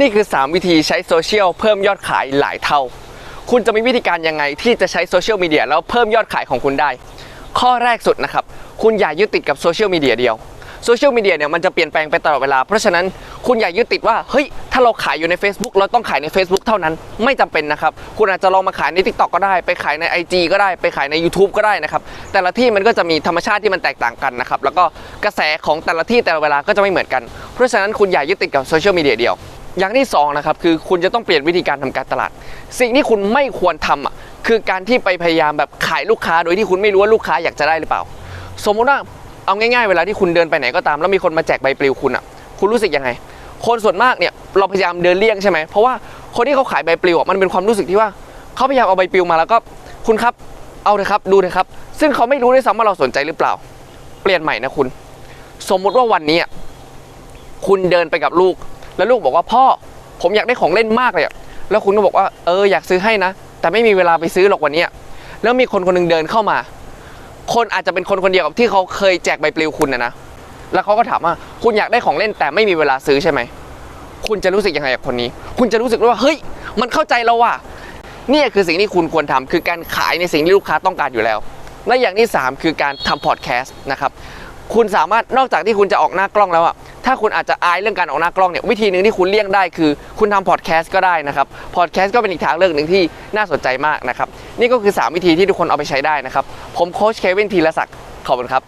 นี่คือ 3 วิธีใช้โซเชียลเพิ่มยอดขายหลายเท่า คุณจะมีวิธีการยังไงที่จะใช้โซเชียลมีเดียแล้วเพิ่มยอดขายของคุณได้ ข้อแรกสุดนะครับ คุณอย่ายึดติดกับโซเชียลมีเดียเดียวโซเชียลมีเดียเนี่ยมันจะเปลี่ยนแปลงไปตลอดเวลา เพราะฉะนั้นคุณอย่ายึดติดว่า เฮ้ย ถ้าเราขายอยู่ใน Facebook เราต้องขายใน Facebook เท่านั้น ไม่จำเป็นนะครับ คุณอาจจะลองมาขายใน TikTok ก็ได้ ไปขายใน IG ก็ได้ ไปขายใน YouTube ก็ได้นะครับ แต่ละที่มันก็จะมีธรรมชาติที่มันแตกต่างกันนะครับ แล้วก็กระแสของแต่ละที่แต่ละเวลาก็จะไม่เหมือนกัน เพราะฉะนั้นคุณอย่ายึดติดกับโซเชียลมีเดียเดียว อย่างที่สองนะครับคือคุณจะต้องเปลี่ยนวิธีการทำการตลาด สิ่งที่คุณไม่ควรทำอะคือการที่ไปพยายามแบบขายลูกค้าโดยที่คุณไม่รู้ว่าลูกค้าอยากจะได้หรือเปล่า สมมุติว่าเอาง่ายๆ เวลาที่คุณเดินไปไหนก็ตาม แล้วมีคนมาแจกใบปลิวคุณอะคุณรู้สึกยังไง คนส่วนมากเนี่ยเราพยายามเดินเลี่ยงใช่ไหมเพราะว่าคนที่เขาขายใบปลิวอะมันเป็นความรู้สึกที่ว่าเขาพยายามเอาใบปลิวมาแล้วก็คุณครับเอาเลยครับดูเลยครับ ซึ่งเขาไม่รู้ด้วยซ้ำว่าเราสนใจหรือเปล่า เปลี่ยนใหม่นะคุณ สมมุติว่าวันนี้คุณเดินไปกับลูก แล้วลูกบอกว่าพ่อผมอยากได้ของเล่นมากเลยแล้วคุณก็บอกว่าเอออยากซื้อให้นะ แต่ไม่มีเวลาไปซื้อหรอกวันนี้แล้วมีคนคนหนึงเดินเข้ามา คนอาจจะเป็นคนคนเดียวกับที่เขาเคยแจกใบปลิวคุณนะนะแล้วเขาก็ถามว่าคุณอยากได้ของเล่นแต่ไม่มีเวลาซื้อใช่ไหมคุณจะรู้สึกยังไงกับคนนี้ คุณจะรู้สึกว่าเฮ้ย มันเข้าใจเราว่ะนี่คือสิ่งที่คุณควรทำคือการขายในสิ่งที่ลูกค้าต้องการอยู่แล้ว และอย่างที่ 3 คือการทำพอดแคสต์นะครับ คุณสามารถนอกจากที่คุณจะออกหน้ากล้องแล้วอะ ถ้าคุณอาจจะอายเรื่องการออกหน้ากล้องเนี่ยวิธีหนึ่งที่คุณเลี่ยงได้คือ คุณทำพอดแคสต์ก็ได้นะครับพอดแคสต์ก็เป็นอีกทางเลือกหนึ่งที่น่าสนใจมากนะครับนี่ก็คือ 3 วิธีที่ทุกคนเอาไปใช้ได้นะครับผมโค้ชเควินทีละศักดิ์ขอบคุณครับ